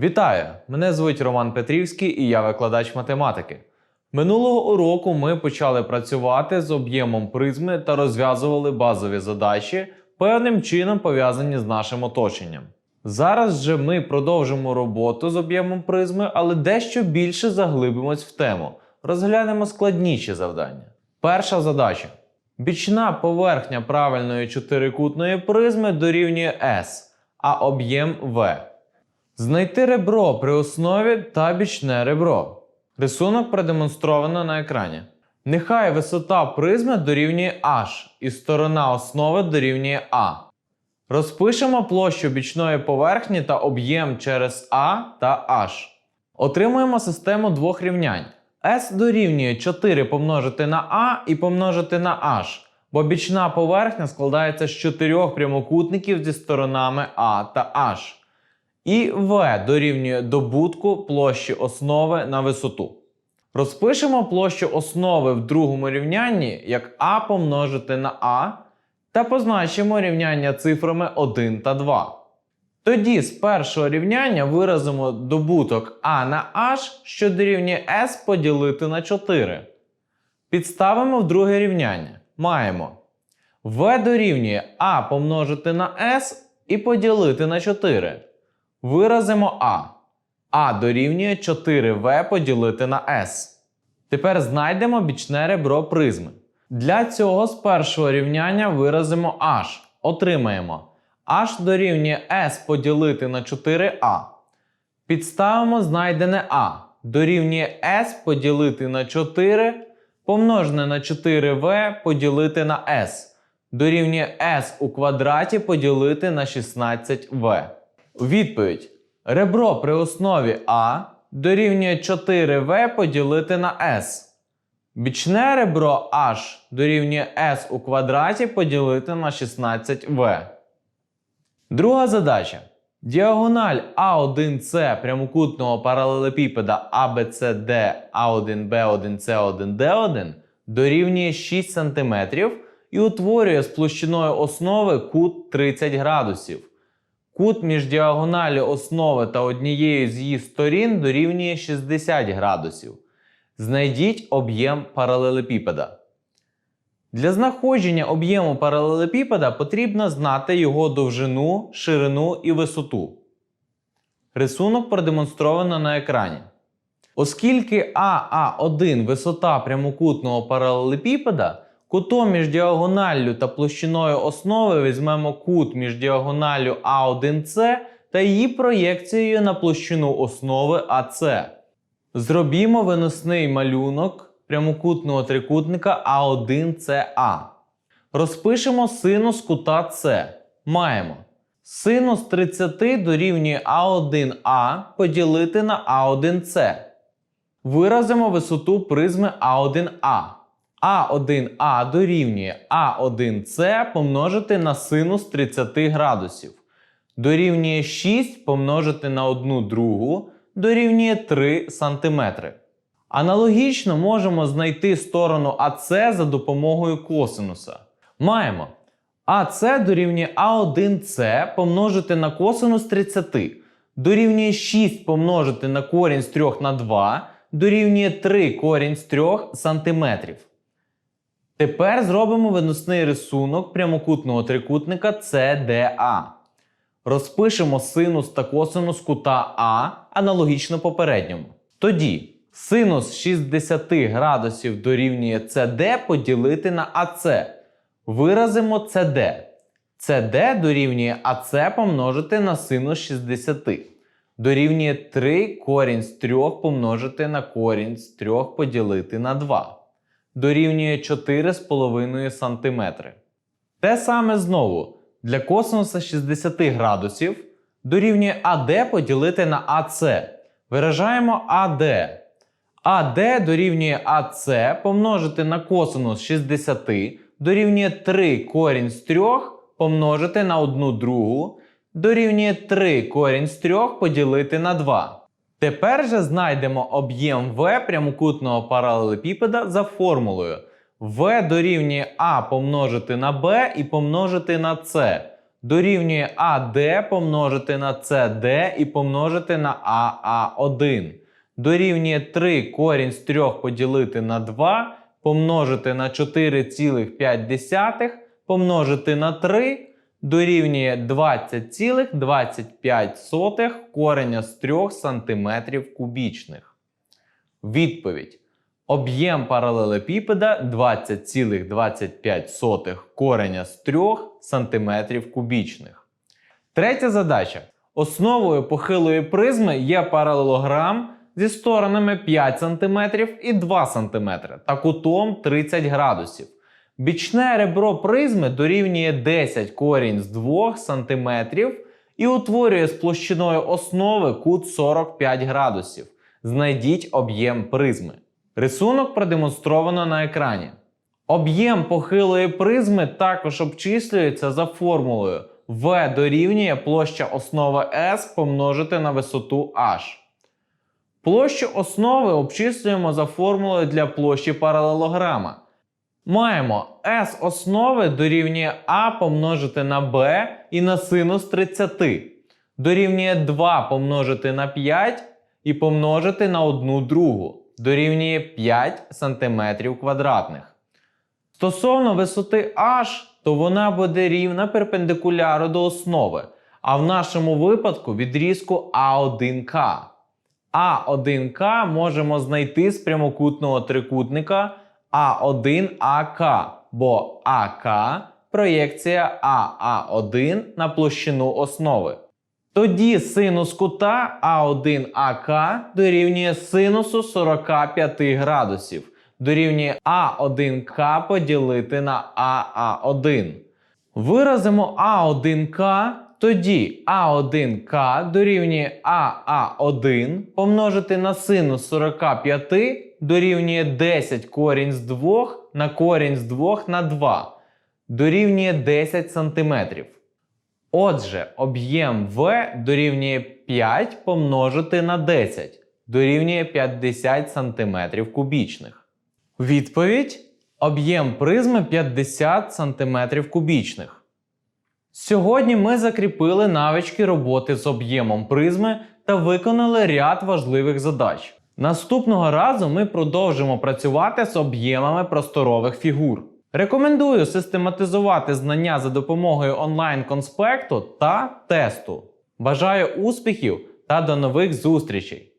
Вітаю! Мене звуть Роман Петрівський і я викладач математики. Минулого уроку ми почали працювати з об'ємом призми та розв'язували базові задачі, певним чином пов'язані з нашим оточенням. Зараз же ми продовжимо роботу з об'ємом призми, але дещо більше заглибимось в тему. Розглянемо складніші завдання. Перша задача. Бічна поверхня правильної чотирикутної призми дорівнює S, а об'єм V. Знайти ребро при основі та бічне ребро. Рисунок продемонстровано на екрані. Нехай висота призми дорівнює h і сторона основи дорівнює А. Розпишемо площу бічної поверхні та об'єм через А та H. Отримуємо систему двох рівнянь. S дорівнює 4 помножити на А і помножити на H, бо бічна поверхня складається з чотирьох прямокутників зі сторонами А та H. І V дорівнює добутку площі основи на висоту. Розпишемо площу основи в другому рівнянні як А помножити на А та позначимо рівняння цифрами 1 та 2. Тоді з першого рівняння виразимо добуток А на H, що дорівнює S поділити на 4. Підставимо в друге рівняння. Маємо V дорівнює А помножити на S і поділити на 4. Виразимо А. А дорівнює 4В поділити на S. Тепер знайдемо бічне ребро призми. Для цього з першого рівняння виразимо H. Отримаємо H дорівнює S поділити на 4А. Підставимо знайдене А. Дорівнює S поділити на 4 помножене на 4V поділити на S. Дорівнює S у квадраті поділити на 16V. Відповідь. Ребро при основі А дорівнює 4В поділити на S. Бічне ребро H дорівнює S у квадраті поділити на 16В. Друга задача. Діагональ А1С прямокутного паралелепіпеда ABCD A1B1C1D1 дорівнює 6 см і утворює з площиною основи кут 30 градусів. Кут між діагоналлю основи та однією з її сторін дорівнює 60 градусів. Знайдіть об'єм паралелепіпеда. Для знаходження об'єму паралелепіпеда потрібно знати його довжину, ширину і висоту. Рисунок продемонстровано на екрані. Оскільки АА1 висота прямокутного паралелепіпеда, кутом між діагоналлю та площиною основи візьмемо кут між діагоналлю А1С та її проєкцією на площину основи АС. Зробімо виносний малюнок прямокутного трикутника А1СА. Розпишемо синус кута С. Маємо синус 30 дорівнює А1А поділити на А1С. Виразимо висоту призми А1А. А1А дорівнює А1С помножити на синус 30 градусів. Дорівнює 6 помножити на 1 другу дорівнює 3 см. Аналогічно можемо знайти сторону АС за допомогою косинуса. Маємо АС дорівнює А1С помножити на косинус 30. Дорівнює 6 помножити на корінь з 3 на 2 дорівнює 3 корінь з 3 см. Тепер зробимо виносний рисунок прямокутного трикутника CDA. Розпишемо синус та косинус кута А аналогічно попередньому. Тоді синус 60 градусів дорівнює CD поділити на АС. Виразимо CD. CD дорівнює АС помножити на синус 60. Дорівнює 3 корінь з 3 помножити на корінь з 3 поділити на 2. Дорівнює 4,5 см. Те саме знову. Для косинуса 60 градусів дорівнює АД поділити на АС. Виражаємо АД. АД дорівнює АС помножити на косинус 60 дорівнює 3 корінь з 3 помножити на 1 другу дорівнює 3 корінь з 3 поділити на 2. Тепер же знайдемо об'єм В прямокутного паралелепіпеда за формулою В дорівнює А помножити на Б і помножити на С. дорівнює AD помножити на CD і помножити на AA1. Дорівнює 3 корінь з 3 поділити на 2, помножити на 4,5, помножити на 3, дорівнює 20,25 кореня з 3 см кубічних. Відповідь. Об'єм паралелепіпеда 20,25 кореня з 3 см кубічних. Третя задача. Основою похилої призми є паралелограм зі сторонами 5 см і 2 см та кутом 30 градусів. Бічне ребро призми дорівнює 10 корінь з 2 см і утворює з площиною основи кут 45 градусів. Знайдіть об'єм призми. Рисунок продемонстровано на екрані. Об'єм похилої призми також обчислюється за формулою V дорівнює площа основи S помножити на висоту H. Площу основи обчислюємо за формулою для площі паралелограма. Маємо S основи дорівнює А помножити на B і на синус 30. Дорівнює 2 помножити на 5 і помножити на 1 другу. Дорівнює 5 см квадратних. Стосовно висоти h, то вона буде рівна перпендикуляру до основи, а в нашому випадку відрізку А1К. А1К можемо знайти з прямокутного трикутника А1АК, бо АК проєкція АА1 на площину основи. Тоді синус кута А1АК дорівнює синусу 45 градусів. Дорівнює А1К поділити на АА1. Виразимо А1К, тоді А1К дорівнює АА1 помножити на синус 45 дорівнює 10 корінь з 2 на корінь з 2 на 2. Дорівнює 10 см. Отже, об'єм В дорівнює 5 помножити на 10, дорівнює 50 см кубічних. Відповідь: об'єм призми 50 см кубічних. Сьогодні ми закріпили навички роботи з об'ємом призми та виконали ряд важливих задач. Наступного разу ми продовжимо працювати з об'ємами просторових фігур. Рекомендую систематизувати знання за допомогою онлайн-конспекту та тесту. Бажаю успіхів та до нових зустрічей!